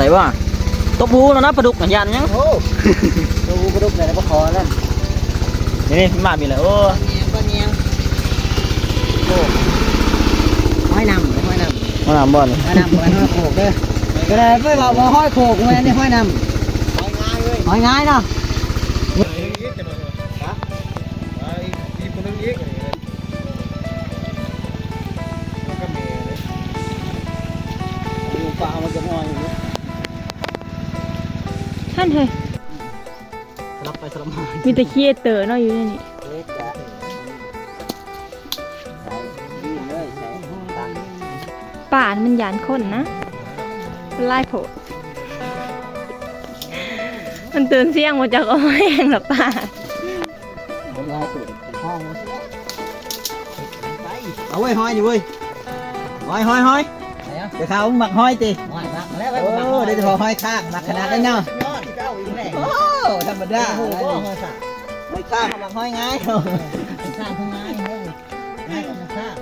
ไหนวะตบหูนะนะปลาดุกเหมือนยันยังโอ้ตัวกูกระดุกเลยนะพ่อคอนั่นนี่พี่มามีอะไรโอ้เนียงก็เนียงโอ้ห้อยนำห้อยนำมาน้ำบ่อนห้อยนำบ่อนห้อยโขกเลยก็เลยพื่อเราห้อยโขกเมื่นี่ห้อยนำห้อยง่ายเลยห้อยง่ายเนาะปลามันจะน้อยอยู่ นั่นเฮ้ยสลับไปสลับมามีแต่เคียเตอร์เนาะอยู่นี่อยู่นี่ป่านมันหยานคนนะไล่ผลมันตื่นเสี่ยงมาจากอ้อยเองหรอป่าเอาไว้ห้อยดิเว้ยห้อยห้อยห้อยเดี๋ยวเขาหมักห้อยตีโอ้ได้จะพอห้อยข้างหนักขนาดนั้เนาะ ธรรมดาโอ้โหไม่ข้ามมาห้อยง่ายข้ามง่ายเลยง่ายกับข้าม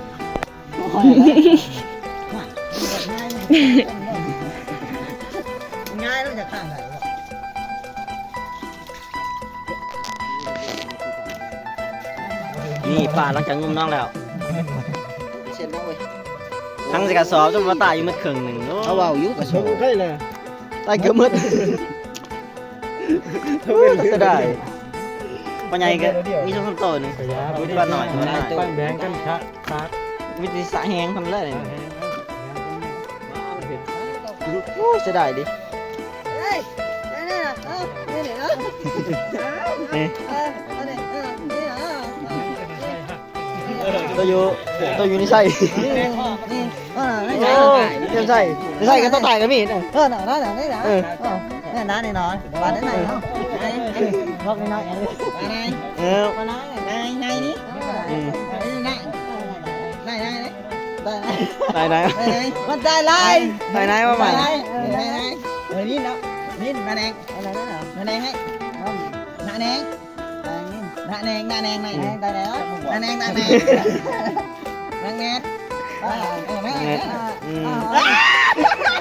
ง่ายแล้วจะข้ามไหนนี่ป่าหลังจากงุ่มน้องแล้วเสร็แล้วเว้ยทั้งสกัดสอบจนมาตายอยู่มืดครึ่งหนึ่งเขาเบาอยู่กับสอบใช่เลยตายเกือบมืด ถ้าเป็นเสียดายปัญญาก็มีช่วงคำโตหนึ่งพยายามวิทยาหน่อยหน่อยปั้นแบงกันชะคักวิทยาศาแหงทำเลยโอ้เสียดายดิตัวอยู่ตัวอยู่นี่ใส่นี่ใส่นี่ใส่ก็ต้องตายกันพี่เออหน่อยหน่อยหนาหนา này đá này rồi. Bà đến này không góc này nói em bà này ừ. Bà nói này này đi. Này này này đấy này này này con trai lai này này mà mày này này rồi nín đó. Nín bà đen bà đen ấy. Bà đen bà đen bà đen này này. Này bà đen bà đen bà đen bà đen bà đen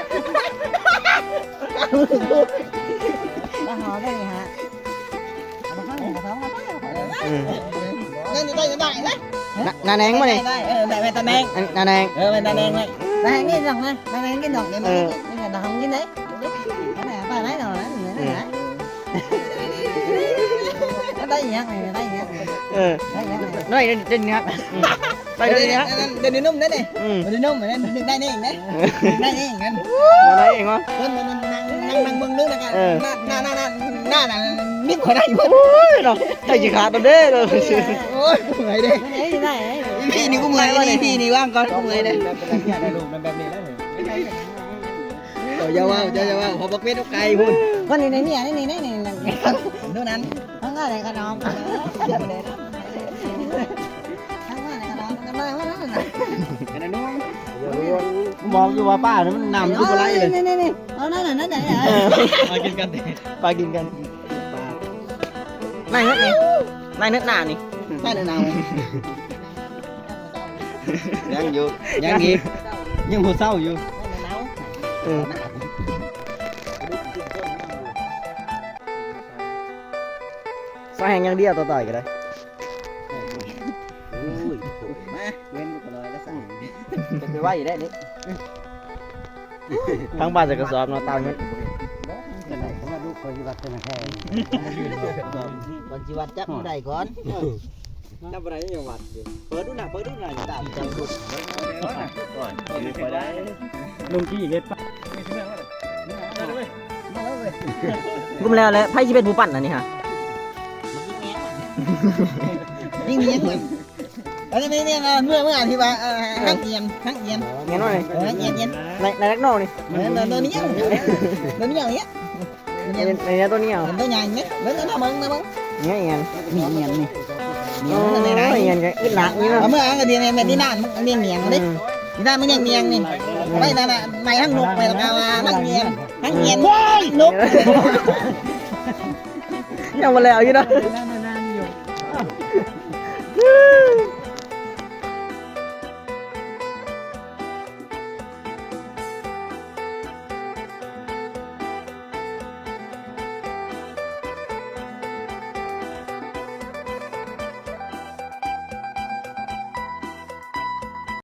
อได้ไปตาแดงอันนาแนงเออไปตาแดงเลยตาแดงกินดอกนะตาแดงกินดอกเดี๋ยวมันนี่ดอกของกิน đấy cái này ta lấy rồi đấy này này nó đây nhá này đây nhá เออ đây nhá này น้อยเด่นครับไปเดี๋ยวนี้ฮะ đây đi nôm đấy này อืม đi nôm mà đây đây đây này đây này ngân มาได้เองวะ bên bên năng năng năng mừng nước này Ừ. na na na na na biết khỏi đây mất โอ้ยเนาะใจจะขาดตัวเด้เลย ôi người đây phi này cũng người đây phi này quang con cũng người đây ได้รูปมันแบบนี้แล้วเนี่ย rồi giao vào giao giao vào họ bắt biết nó cay luôn con này này nè này này này này nó ăn không có này con non không có này con non con non con non มองอยู่ว่าป้าเนี่ยมันนำอยู่บ่ไรเลย này này này nó nói là nó để มากินกันดิปลากินกันนายนึกนี่นายนึกหน้านี่ Cái này nào ยังอยู่ยังอีกยังหัวเศร้าอยู่อืมสายแหงอย่างเดียวต่อต่อยก็ ได้ Má, quên một lời đã sẵn จะไปไหวได้นี่ทั้งบ้านจะกระสอบเนาะตามมัน Còn chị bắt chấp đây con นับอะไรยังวัดอยู่ Bớ đút nào, bớ đút nào Tạm chẳng đút ไปได้ลุงกี้เล็ดปะ Mơ rồi กุมแล้วแหละไพ่ชีเป็นผู้ปั่นอันนี้ฮะ Nhưng miếng rồi Ở đây đây là mưa mưa thì bà hăng nhiệt hăng nhiệt เงี้ยหน่อย Ờ, nhiệt nhiệt ในในแรกนอกนี่ Nó nó nhớ Nó nhớ nhé ในในเนี้ยตัวนี้เอา Nó nhanh nhé Nó nó mừng nó mừng เงี้ยเงี้ย Miệng nhiệt này โอ้ Miệng nó ย này เงี้ย này กันอึดหนักนี่เนาะ Ở mưa ăn thì này mày đi nàn miệng miệng đấy Đi ra mới nhanh miệng này Bây giờ là mày hăng nục mày là cao à hăng nhiệt Hăng nhiệt nục ยังมาแ